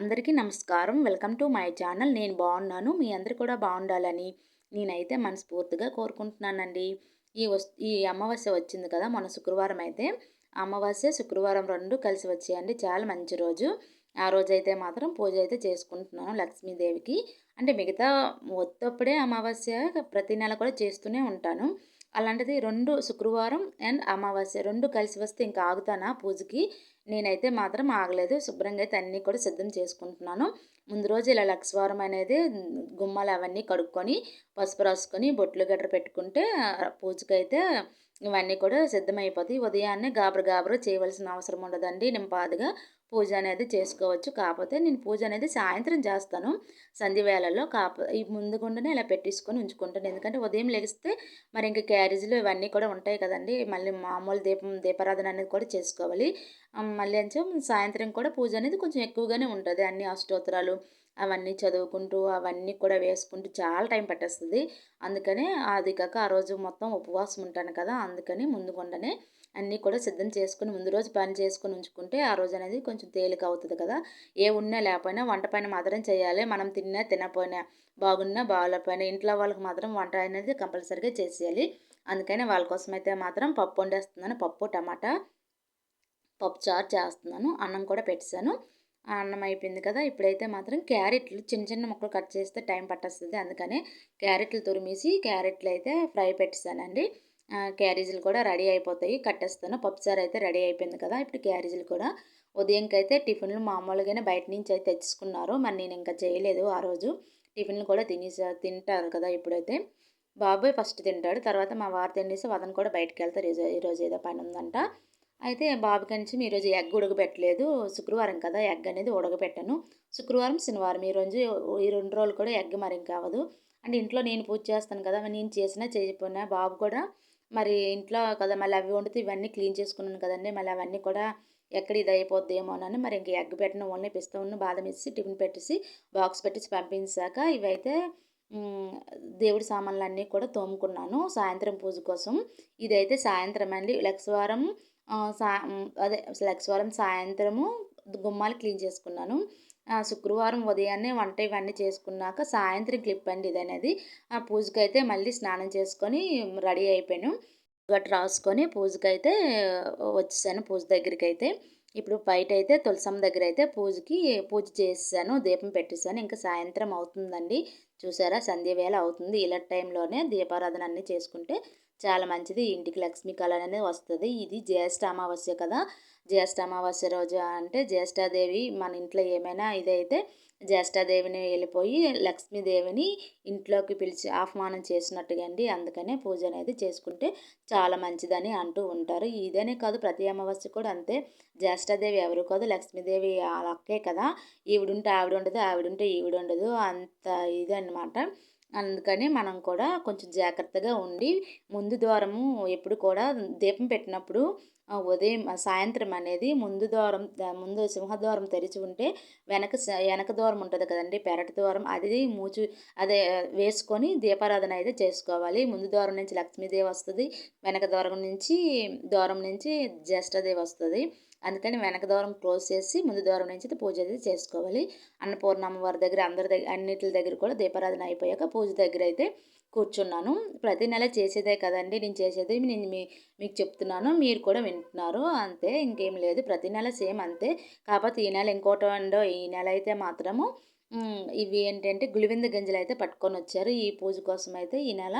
అందరికీ నమస్కారం. Welcome to my channel. నేను బాగున్నాను. మీ అందరు కూడా బాగుండాలని నేనైతే మనస్ఫూర్తిగా కోరుకుంటున్నానండి. ఈ వస్ ఈ అమావాస్య వచ్చింది కదా మన శుక్రవారం అయితే. అమావాస్య శుక్రవారం రెండు కలిసి వచ్చాయండి. చాలా మంచి రోజు. ఆ రోజు అయితే మాత్రం పూజ అయితే చేసుకుంటున్నాను లక్ష్మీదేవికి. అంటే మిగతా ఒత్తప్పుడే అమావాస్య ప్రతి నెల కూడా చేస్తూనే ఉంటాను. అలాంటిది రెండు శుక్రవారం అండ్ అమావాస్య రెండు కలిసి వస్తే ఇంకా ఆగుతానా పూజకి? నేనైతే మాత్రం ఆగలేదు. శుభ్రంగా అయితే అన్నీ కూడా సిద్ధం చేసుకుంటున్నాను. ముందు రోజు ఇలా లక్ష్వారం అనేది గుమ్మాలు అవన్నీ కడుక్కొని పసుపు రాసుకొని బొట్లు గట్ర పెట్టుకుంటే పూజకైతే ఇవన్నీ కూడా సిద్ధమైపోతాయి. ఉదయాన్నే గాబరు గాబరు చేయవలసిన అవసరం ఉండదండి. నింపాదిగా పూజ అనేది చేసుకోవచ్చు. కాకపోతే నేను పూజ అనేది సాయంత్రం చేస్తాను. సంధి వేళల్లో కాప ఈ ముందుగుండానే ఇలా పెట్టేసుకొని ఉంచుకుంటాను. ఎందుకంటే ఉదయం లెగిస్తే మరి ఇంకా క్యారేజీలు ఇవన్నీ కూడా ఉంటాయి కదండి. మళ్ళీ మామూలు దీపం దీపారాధన అనేది కూడా చేసుకోవాలి. మళ్ళీ అంటే సాయంత్రం కూడా పూజ అనేది కొంచెం ఎక్కువగానే ఉంటుంది. అన్ని అష్టోత్తరాలు అవన్నీ చదువుకుంటూ అవన్నీ కూడా వేసుకుంటూ చాలా టైం పట్టేస్తుంది. అందుకనే అది కాక ఆ రోజు మొత్తం ఉపవాసం ఉంటాను కదా అందుకని ముందుకుండానే అన్నీ కూడా సిద్ధం చేసుకుని ముందు రోజు పని చేసుకుని ఉంచుకుంటే ఆ రోజు అనేది కొంచెం తేలిక అవుతుంది కదా. ఏ ఉన్నా లేకపోయినా వంట పైన మాత్రం చేయాలి. మనం తిన్నా తినపోయినా బాగున్నా బాగాలేకపోయినా ఇంట్లో వాళ్ళకి మాత్రం వంట అనేది కంపల్సరీగా చేసేయాలి. అందుకని వాళ్ళ కోసం అయితే మాత్రం పప్పు వండేస్తున్నాను. పప్పు టమాటా పప్పు చారు చేస్తున్నాను. అన్నం కూడా పెట్టేశాను. అన్నం అయిపోయింది కదా ఇప్పుడైతే మాత్రం క్యారెట్లు చిన్న చిన్న ముక్కలు కట్ చేస్తే టైం పట్టేస్తుంది. అందుకని క్యారెట్లు తురిమేసి క్యారెట్లు అయితే ఫ్రై పెట్టేశానండి క్యారేజీలు కూడా రెడీ అయిపోతాయి కట్టేస్తాను. పప్పుచారు అయితే రెడీ అయిపోయింది కదా ఇప్పుడు క్యారేజీలు కూడా. ఉదయంకైతే టిఫిన్లు మామూలుగానే బయట నుంచి అయితే తెచ్చుకున్నారు. మరి నేను ఇంకా చేయలేదు ఆ రోజు. టిఫిన్లు కూడా తినేసా తింటారు కదా ఇప్పుడైతే. బాబాయ్ ఫస్ట్ తింటాడు. తర్వాత మా వారు తినేసి వదన కూడా బయటకు వెళ్తారు. ఈరోజు ఏదో పని ఉందంట. అయితే బాబుకి నుంచి ఈరోజు ఎగ్ ఉడకబెట్టలేదు. శుక్రవారం కదా ఎగ్ అనేది ఉడకబెట్టాను. శుక్రవారం శనివారం ఈ రోజు ఈ రెండు రోజులు కూడా ఎగ్ మరి కావదు అంటే ఇంట్లో నేను పూజ చేస్తాను కదా నేను చేసినా చేయకపోయినా బాబు కూడా మరి ఇంట్లో కదా మళ్ళీ అవి వండితే ఇవన్నీ క్లీన్ చేసుకున్నాను కదండి. మళ్ళీ అవన్నీ కూడా ఎక్కడ ఇది అయిపోద్దేమో అని మరి ఇంక ఎగ్ పెట్టిన ఓన్లీ పిస్తా ఉన్న బాదం వేసి టిఫిన్ పెట్టేసి బాక్స్ పెట్టేసి పంపించాక ఇవైతే దేవుడి సామాన్లు అన్నీ కూడా తోముకున్నాను సాయంత్రం పూజ కోసం. ఇదైతే సాయంత్రం అండి. లక్షవారం సా అదే లక్షవారం సాయంత్రము గుమ్మాలు క్లీన్ చేసుకున్నాను. శుక్రవారం ఉదయాన్నే వంట ఇవన్నీ చేసుకున్నాక సాయంత్రం క్లిప్ అండి ఇది అనేది ఆ పూజకైతే మళ్ళీ స్నానం చేసుకొని రెడీ అయిపోయాను. గట్టు రాసుకొని పూజకైతే వచ్చేసాను పూజ దగ్గరికి అయితే ఇప్పుడు బయట అయితే తులసమ్మ దగ్గర అయితే పూజకి పూజ చేసాను దీపం పెట్టేసాను. ఇంకా సాయంత్రం అవుతుందండి. చూసారా? సంధ్య వేళ అవుతుంది. ఇలా టైంలోనే దీపారాధన అన్నీ చేసుకుంటే చాలా మంచిది. ఇంటికి లక్ష్మీ కళ అనేది వస్తుంది. ఇది జ్యేష్ఠ అమావాస్య కదా. జ్యేష్ఠ అమావాస్య రోజు అంటే జ్యేష్ఠాదేవి మన ఇంట్లో ఏమైనా ఇదైతే జ్యేష్ఠాదేవిని వెళ్ళిపోయి లక్ష్మీదేవిని ఇంట్లోకి పిలిచి ఆహ్వానం చేసినట్టుగా అండి. అందుకనే పూజ అనేది చేసుకుంటే చాలా మంచిదని అంటూ ఉంటారు. ఇదనే కాదు ప్రతి అమావాస్య కూడా అంతే. జ్యేష్ఠాదేవి ఎవరు కాదు లక్ష్మీదేవి అక్కే కదా. ఈవిడుంటే ఆవిడ ఉండదు ఆవిడుంటే ఈవిడ ఉండదు అంత ఇదన్నమాట. అందుకని మనం కూడా కొంచెం జాగ్రత్తగా ఉండి ముందు ద్వారము ఎప్పుడు కూడా దీపం పెట్టినప్పుడు ఉదయం సాయంత్రం అనేది ముందు ద్వారం ముందు సింహద్వారం తెరిచి ఉంటే వెనక వెనక ద్వారం ఉంటుంది కదండి పెరటి ద్వారం. అది మూచు అదే వేసుకొని దీపారాధన అయితే చేసుకోవాలి. ముందు ద్వారం నుంచి లక్ష్మీదేవి వస్తుంది వెనక ద్వారం నుంచి ద్వారం నుంచి జ్యేష్ఠదేవి వస్తుంది. అందుకని వెనక ద్వారం క్లోజ్ చేసి ముందు ద్వారం నుంచి పూజ అయితే చేసుకోవాలి. అన్నపూర్ణ అమ్మవారి దగ్గర అందరి దగ్గర అన్నిటి దగ్గర కూడా దీపారాధన అయిపోయాక పూజ దగ్గర అయితే కూర్చున్నాను. ప్రతి నెల చేసేదే కదండి నేను చేసేది నేను మీ మీకు చెప్తున్నాను మీరు కూడా వింటున్నారు. అంతే ఇంకేం లేదు. ప్రతి నెల సేమ్ అంతే. కాకపోతే ఈ నెల ఇంకోటి ఉండో ఈ నెల అయితే మాత్రము ఇవి ఏంటంటే గులివింద గింజలు అయితే పట్టుకొని వచ్చారు. ఈ పూజ కోసం అయితే ఈ నెల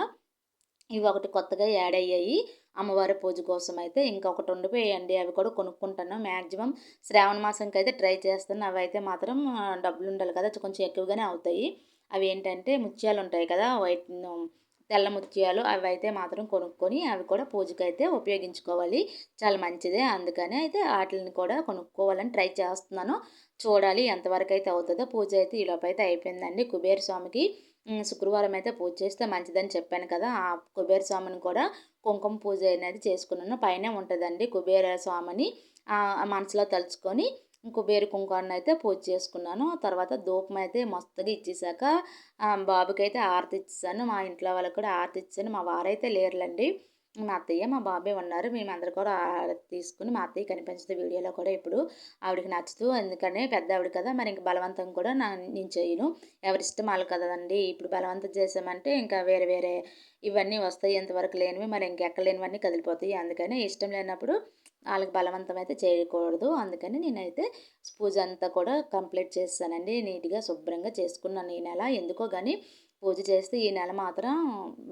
ఇవి ఒకటి కొత్తగా యాడ్ అయ్యాయి. అమ్మవారి పూజ కోసం అయితే ఇంకొకటి ఉండిపోయాయండి. అవి కూడా కొనుక్కుంటాను. మ్యాక్సిమం శ్రావణ మాసంకి అయితే ట్రై చేస్తాను. అవి అయితే మాత్రం డబ్బులు ఉండాలి కదా. కొంచెం ఎక్కువగానే అవుతాయి. అవి ఏంటంటే ముత్యాలు ఉంటాయి కదా. వైట్ తెల్ల ముత్యాలు అవి అయితే మాత్రం కొనుక్కొని అవి కూడా పూజకి అయితే ఉపయోగించుకోవాలి. చాలా మంచిదే. అందుకని అయితే వాటిని కూడా కొనుక్కోవాలని ట్రై చేస్తున్నాను. చూడాలి ఎంతవరకు అయితే అవుతుందో. పూజ అయితే ఈలోపు అయితే అయిపోయిందండి. కుబేర స్వామికి శుక్రవారం అయితే పూజ చేస్తే మంచిదని చెప్పాను కదా. ఆ కుబేర స్వామిని కూడా కుంకుమ పూజ అనేది చేసుకున్నాను. పైన ఉంటుందండి కుబేర స్వామిని. మనసులో తలుచుకొని కుబేర కుంకుమాన్ని అయితే పూజ చేసుకున్నాను. తర్వాత ధూపం అయితే మస్తుగా ఇచ్చేసాక బాబుకి అయితే ఆరతి ఇచ్చేసాను మా ఇంట్లో వాళ్ళకి కూడా ఆరతి ఇచ్చాను మా వారైతే లేరులండి. మా అత్తయ్య మా బాబాయ్ ఉన్నారు. మేమందరూ కూడా తీసుకుని మా అత్తయ్య కనిపించదు వీడియోలో కూడా ఇప్పుడు ఆవిడకి నచ్చుతూ ఎందుకని పెద్ద ఆవిడ కదా మరి ఇంక బలవంతం కూడా నా నేను చేయను. ఎవరిష్టం వాళ్ళు కదండి. ఇప్పుడు బలవంతం చేసామంటే ఇంకా వేరే వేరే ఇవన్నీ వస్తాయి. ఎంతవరకు లేనివి మరి ఇంకెక్కలేనివన్నీ కదిలిపోతాయి. అందుకని ఇష్టం లేనప్పుడు వాళ్ళకి బలవంతం అయితే చేయకూడదు. అందుకని నేనైతే పూజ అంతా కూడా కంప్లీట్ చేస్తానండి. నీట్గా శుభ్రంగా చేసుకున్నాను ఈ నెల. ఎందుకో కానీ పూజ చేస్తే ఈ నెల మాత్రం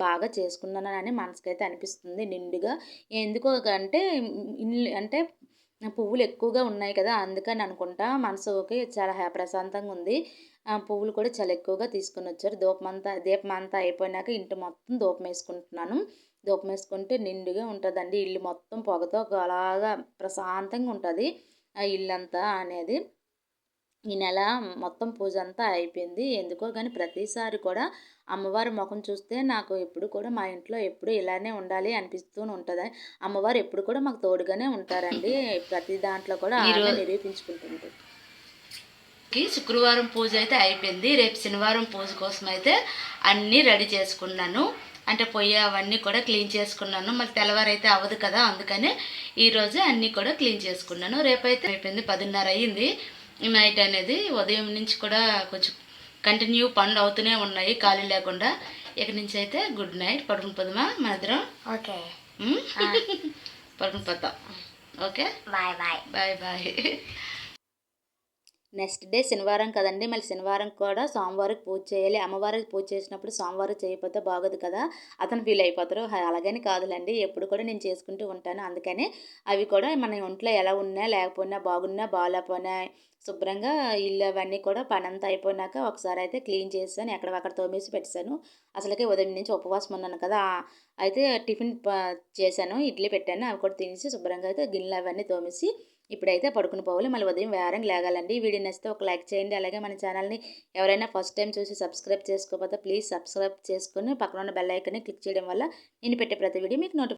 బాగా చేసుకున్నానని మనసుకైతే అనిపిస్తుంది. నిండుగా ఎందుకో అంటే అంటే పువ్వులు ఎక్కువగా ఉన్నాయి కదా అందుకని అనుకుంటా మనసుకి చాలా ప్రశాంతంగా ఉంది. పువ్వులు కూడా చాలా ఎక్కువగా తీసుకొని వచ్చారు. దూపం దీపమంతా అయిపోయినాక ఇంటి మొత్తం దూపం వేసుకుంటున్నాను. దూపం వేసుకుంటే నిండుగా ఉంటుందండి. ఇల్లు మొత్తం పొగతో అలాగా ప్రశాంతంగా ఉంటుంది. ఆ ఇల్లంతా అనేది. ఈ నెల మొత్తం పూజ అంతా అయిపోయింది. ఎందుకో కానీ ప్రతిసారి కూడా అమ్మవారి ముఖం చూస్తే నాకు ఎప్పుడు కూడా మా ఇంట్లో ఎప్పుడు ఇలానే ఉండాలి అనిపిస్తూ ఉంటుంది. అమ్మవారు ఎప్పుడు కూడా మాకు తోడుగానే ఉంటారండి. ప్రతి దాంట్లో కూడా నిరూపించుకుంటుంది. శుక్రవారం పూజ అయితే అయిపోయింది. రేపు శనివారం పూజ కోసం అయితే అన్నీ రెడీ చేసుకున్నాను. అంటే పొయ్యి అవన్నీ కూడా క్లీన్ చేసుకున్నాను. మళ్ళీ తెల్లవారైతే అవ్వదు కదా అందుకని ఈరోజు అన్నీ కూడా క్లీన్ చేసుకున్నాను. రేపైతే అయిపోయింది పదిన్నర అయ్యింది. నైట్ అనేది ఉదయం నుంచి కూడా కొంచెం కంటిన్యూ పనులు అవుతూనే ఉన్నాయి ఖాళీ లేకుండా. ఇక నుంచి అయితే గుడ్ నైట్ పడుకుని పోదామా? మన ఇద్దరం? ఓకే. పడుకుని పోతాం. Okay? Bye bye. Bye bye. Next day శనివారం కదండి. మళ్ళీ శనివారం కూడా సోమవారికి పూజ చేయాలి. అమ్మవారికి పూజ చేసినప్పుడు సోమవారం చేయకపోతే బాగోదు కదా. అతను ఫీల్ అయిపోతారు. అలాగని కాదులేండి. ఎప్పుడు కూడా నేను చేసుకుంటూ ఉంటాను. అందుకని అవి కూడా మన ఒంట్లో ఎలా ఉన్నా లేకపోయినా బాగున్నా బాగాలేకపోయినా శుభ్రంగా ఇల్లు అవన్నీ కూడా పని అంతా అయిపోయినాక ఒకసారి అయితే క్లీన్ చేశాను. ఎక్కడ తోమేసి పెట్టాను అసలుకే ఉదయం నుంచి ఉపవాసం ఉన్నాను కదా. అయితే టిఫిన్ చేశాను ఇడ్లీ పెట్టాను అవి కూడా తినేసి శుభ్రంగా అయితే గిన్నెలు అవన్నీ తోమేసి ఇప్పుడైతే పడుకుని పోవాలి. మళ్ళీ ఉదయం వేరం లేగాలండి. వీడియో నచ్చితే ఒక లైక్ చేయండి. అలాగే మన ఛానల్ని ఎవరైనా ఫస్ట్ టైం చూసి సబ్స్క్రైబ్ చేసుకోకపోతే ప్లీజ్ సబ్స్క్రైబ్ చేసుకుని పక్కన ఉన్న బెల్ ఐకన్ని క్లిక్ చేయడం వల్ల నేను పెట్టే ప్రతి వీడియో మీకు నోటిఫికేషన్